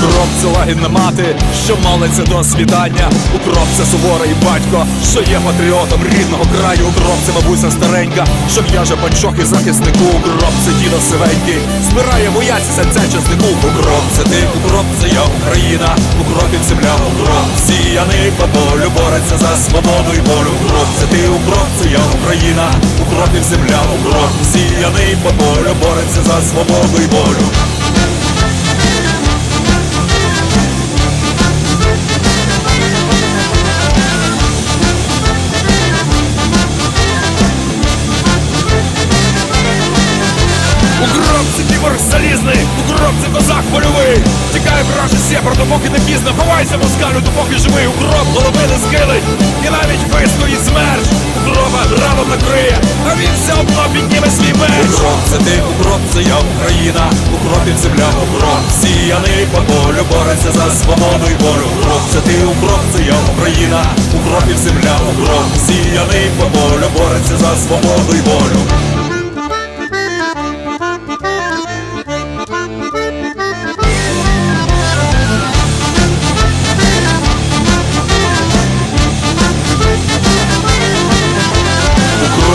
Укроп це лагідна мати, що молиться до світання. Укроп це суворий батько, що є патріотом рідного краю. Укроп це бабуся старенька, що в'яже панчох і захиснику. Укроп це дідо сивенький, збирає вояці серця часнику. Укроп це ти, укроп це я Україна, укропів земля, укроп сіяний по полю, бореться за свободу і волю. Укроп це ти, укроп це я Україна, укропів земля, укроп сіяний по полю, бореться за свободу і волю. Кіборг залізний, укроп це козак польовий. Тікає враже сєпар, допоки не пізно. Ховайся москалю, допоки живий. Укроп голови не скилить І навіть вистоїть смерть Укропа раном накриє, а він все одно підніме свій меч. Укроп це ти, укроп це я Україна. Укропів земля, укроп Сіяний. По полю, бореться за свободу і волю. Укроп це ти, укроп це я Україна. Укропів земля, укроп Сіяний. По полю, бореться за свободу і волю